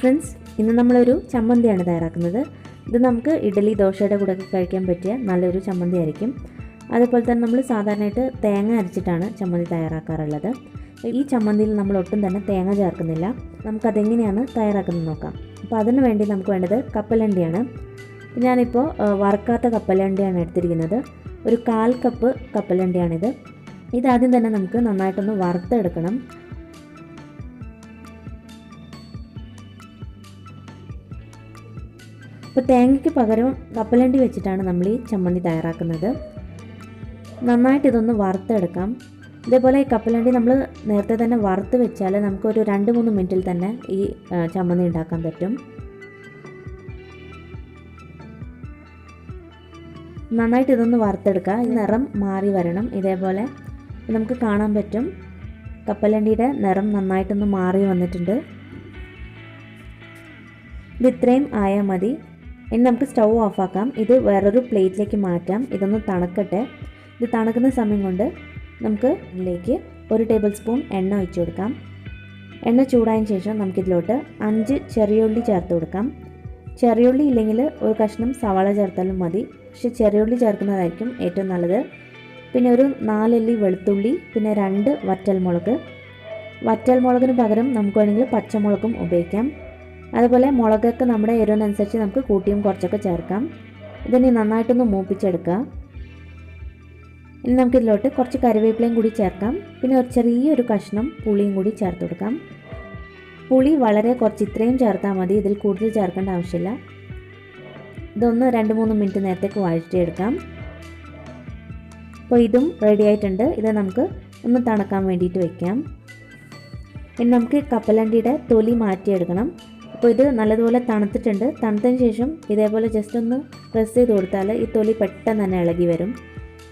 Friends ഇന്ന് നമ്മളൊരു ചമ്മന്തിയാണ് തയ്യാറാക്കുന്നത്. ഇത് നമുക്ക് ഇഡലി ദോശയുടെ കൂടെ ഒക്കെ കഴിക്കാൻ പറ്റിയ നല്ലൊരു ചമ്മന്തി ആയിരിക്കും അതുപോലെ തന്നെ നമ്മൾ സാധാരണയായിട്ട് തേങ്ങ അരച്ചിട്ടാണ് ചമ്മന്തി തയ്യാറാക്കാറുള്ളത്. ഈ ചമ്മന്തിയിൽ നമ്മൾ ഒട്ടും തന്നെ തേങ്ങ ചേർക്കുന്നില്ല. നമുക്കതെങ്ങനെയാണ് തയ്യാറാക്കുന്നത് നോക്കാം. അപ്പോൾ അതിന് വേണ്ടി നമുക്ക് വേണ്ടത് കപ്പലണ്ടിയാണ്. ഞാനിപ്പോൾ വറുക്കാത്ത കപ്പലണ്ടിയാണ് എടുത്തിരിക്കുന്നത്. ഒരു കാൽ കപ്പ് കപ്പലണ്ടിയാണിത്. ഇതാദ്യം തന്നെ നമുക്ക് നന്നായിട്ടൊന്ന് വറുത്തെടുക്കണം. ഇപ്പോൾ തേങ്ങയ്ക്ക് പകരം കപ്പലണ്ടി വെച്ചിട്ടാണ് നമ്മൾ ഈ ചമ്മന്തി തയ്യാറാക്കുന്നത്. നന്നായിട്ട് ഇതൊന്ന് വറുത്തെടുക്കാം. ഇതേപോലെ ഈ കപ്പലണ്ടി നമ്മൾ നേരത്തെ തന്നെ വറുത്ത് വെച്ചാൽ നമുക്കൊരു രണ്ട് മൂന്ന് മിനിറ്റിൽ തന്നെ ഈ ചമ്മന്തി ഉണ്ടാക്കാൻ പറ്റും. നന്നായിട്ട് ഇതൊന്ന് വറുത്തെടുക്കുക ഈ നിറം മാറി വരണം. ഇതേപോലെ നമുക്ക് കാണാൻ പറ്റും. കപ്പലണ്ടിയുടെ നിറം നന്നായിട്ടൊന്ന് മാറി വന്നിട്ടുണ്ട്. ഇത് ഇത്രയും ആയാൽ മതി. ഇനി നമുക്ക് സ്റ്റൗ ഓഫാക്കാം. ഇത് വേറൊരു പ്ലേറ്റിലേക്ക് മാറ്റാം. ഇതൊന്ന് തണുക്കട്ടെ. ഇത് തണുക്കുന്ന സമയം കൊണ്ട് നമുക്ക് ഇതിലേക്ക് ഒരു ടേബിൾ സ്പൂൺ എണ്ണ ഒഴിച്ചു കൊടുക്കാം. എണ്ണ ചൂടായതിന് ശേഷം നമുക്കിതിലോട്ട് അഞ്ച് ചെറിയുള്ളി ചേർത്ത് കൊടുക്കാം. ചെറിയുള്ളി ഇല്ലെങ്കിൽ ഒരു കഷ്ണം സവാള ചേർത്താലും മതി. പക്ഷെ ചെറിയുള്ളി ചേർക്കുന്നതായിരിക്കും ഏറ്റവും നല്ലത്. പിന്നെ ഒരു നാലല്ലി വെളുത്തുള്ളി പിന്നെ രണ്ട് വറ്റൽമുളക്. വറ്റൽമുളകിന് പകരം നമുക്ക് വേണമെങ്കിൽ പച്ചമുളകും ഉപയോഗിക്കാം. അതുപോലെ മുളകൊക്കെ നമ്മുടെ എരിവിനനുസരിച്ച് നമുക്ക് കൂട്ടിയും കുറച്ചൊക്കെ ചേർക്കാം. ഇതിനി നന്നായിട്ടൊന്ന് മൂപ്പിച്ചെടുക്കുക. ഇനി നമുക്കിതിലോട്ട് കുറച്ച് കറിവേപ്പിലയും കൂടി ചേർക്കാം. പിന്നെ ഒരു ചെറിയൊരു കഷ്ണം പുളിയും കൂടി ചേർത്ത് കൊടുക്കാം. പുളി വളരെ കുറച്ച് ഇത്രയും ചേർത്താൽ മതി. ഇതിൽ കൂടുതൽ ചേർക്കേണ്ട ആവശ്യമില്ല. ഇതൊന്ന് രണ്ട് മൂന്ന് മിനിറ്റ് നേരത്തേക്ക് വഴറ്റിയെടുക്കാം. അപ്പോൾ ഇതും റെഡി ആയിട്ടുണ്ട്. ഇത് നമുക്ക് ഒന്ന് തണുക്കാൻ വേണ്ടിയിട്ട് വയ്ക്കാം ഇനി നമുക്ക് കപ്പലണ്ടിയുടെ തൊലി മാറ്റിയെടുക്കണം. അപ്പോൾ ഇത് നല്ലതുപോലെ തണുത്തിട്ടുണ്ട്. തണുത്തതിന് ശേഷം ഇതേപോലെ ജസ്റ്റ് ഒന്ന് പ്രസ് ചെയ്ത് കൊടുത്താൽ ഈ തൊലി പെട്ടെന്ന് തന്നെ ഇളകി വരും.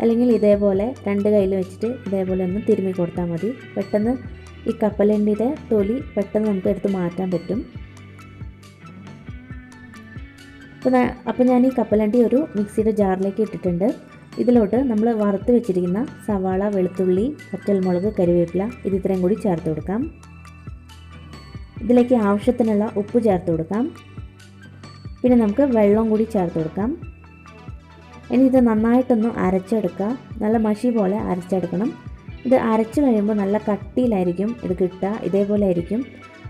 അല്ലെങ്കിൽ ഇതേപോലെ രണ്ട് കയ്യിൽ വെച്ചിട്ട് ഇതേപോലെ ഒന്ന് തിരുമ്മി കൊടുത്താൽ മതി. പെട്ടെന്ന് ഈ കപ്പലണ്ടിയുടെ തൊലി പെട്ടെന്ന് നമുക്ക് എടുത്ത് മാറ്റാൻ പറ്റും. അപ്പോൾ അപ്പോൾ ഞാൻ ഈ കപ്പലണ്ടി ഒരു മിക്സിയുടെ ജാറിലേക്ക് ഇട്ടിട്ടുണ്ട്. ഇതിലോട്ട് നമ്മൾ വറുത്ത് വെച്ചിരിക്കുന്ന സവാള വെളുത്തുള്ളി പച്ചൽമുളക് കരിവേപ്പില ഇത് ഇത്രയും കൂടി ചേർത്ത് കൊടുക്കാം. ഇതിലേക്ക് ആവശ്യത്തിനുള്ള ഉപ്പ് ചേർത്ത് കൊടുക്കാം. പിന്നെ നമുക്ക് വെള്ളം കൂടി ചേർത്ത് കൊടുക്കാം. ഇനി ഇത് നന്നായിട്ടൊന്ന് അരച്ചെടുക്കുക നല്ല മഷി പോലെ അരച്ചെടുക്കണം. ഇത് അരച്ച് കഴിയുമ്പോൾ നല്ല കട്ടിയിലായിരിക്കും ഇത് കിട്ടുക. ഇതേപോലെ ആയിരിക്കും.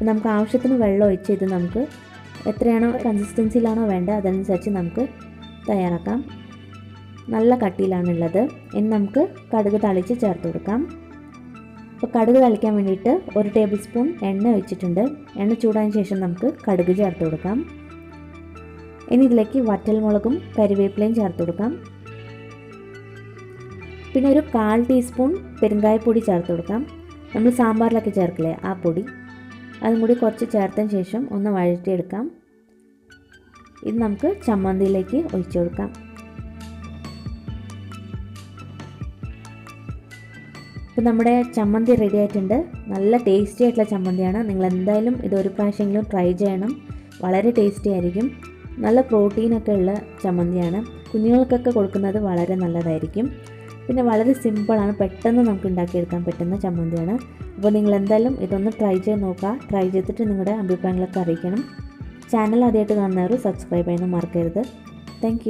നമുക്ക് ആവശ്യത്തിന് വെള്ളം ഒഴിച്ച് ഇത് നമുക്ക് എത്രയാണോ കൺസിസ്റ്റൻസിയിലാണോ വേണ്ടത് അതനുസരിച്ച് നമുക്ക് തയ്യാറാക്കാം. നല്ല കട്ടിയിലാണുള്ളത്. ഇനി നമുക്ക് കടുക് തളിച്ച് ചേർത്ത് കൊടുക്കാം. അപ്പോൾ കടുക് തളിക്കാൻ വേണ്ടിയിട്ട് ഒരു ടേബിൾ സ്പൂൺ എണ്ണ ഒഴിച്ചിട്ടുണ്ട്. എണ്ണ ചൂടാൻ ശേഷം നമുക്ക് കടുക് ചേർത്ത് കൊടുക്കാം. ഇനി ഇതിലേക്ക് വറ്റൽമുളകും കരിവേപ്പിലയും ചേർത്ത് കൊടുക്കാം. പിന്നെ ഒരു കാൽ ടീസ്പൂൺ പെരുങ്കായപ്പൊടി ചേർത്ത് കൊടുക്കാം. നമ്മൾ സാമ്പാറിലൊക്കെ ചേർക്കില്ലേ ആ പൊടി. അതും കൂടി കുറച്ച് ചേർത്തതിന് ശേഷം ഒന്ന് വഴറ്റിയെടുക്കാം. ഇത് നമുക്ക് ചമ്മന്തിയിലേക്ക് ഒഴിച്ചു കൊടുക്കാം. ഇപ്പോൾ നമ്മുടെ ചമ്മന്തി റെഡി ആയിട്ടുണ്ട്. നല്ല ടേസ്റ്റി ആയിട്ടുള്ള ചമ്മന്തിയാണ്. നിങ്ങൾ എന്തായാലും ഇത് ഒരു പ്രാവശ്യമെങ്കിലും ട്രൈ ചെയ്യണം. വളരെ ടേസ്റ്റി ആയിരിക്കും. നല്ല പ്രോട്ടീനൊക്കെ ഉള്ള ചമ്മന്തിയാണ്. കുഞ്ഞുങ്ങൾക്കൊക്കെ കൊടുക്കുന്നത് വളരെ നല്ലതായിരിക്കും. പിന്നെ വളരെ സിമ്പിളാണ് പെട്ടെന്ന് നമുക്ക് ഉണ്ടാക്കിയെടുക്കാൻ പറ്റുന്ന ചമ്മന്തിയാണ്. അപ്പോൾ നിങ്ങൾ എന്തായാലും ഇതൊന്ന് ട്രൈ ചെയ്ത് നോക്കുക. ട്രൈ ചെയ്തിട്ട് നിങ്ങളുടെ അഭിപ്രായങ്ങളൊക്കെ അറിയിക്കണം. ചാനൽ ആദ്യമായിട്ട് കാണുന്നവർ സബ്സ്ക്രൈബ് ചെയ്യുന്നത് മറക്കരുത്. താങ്ക്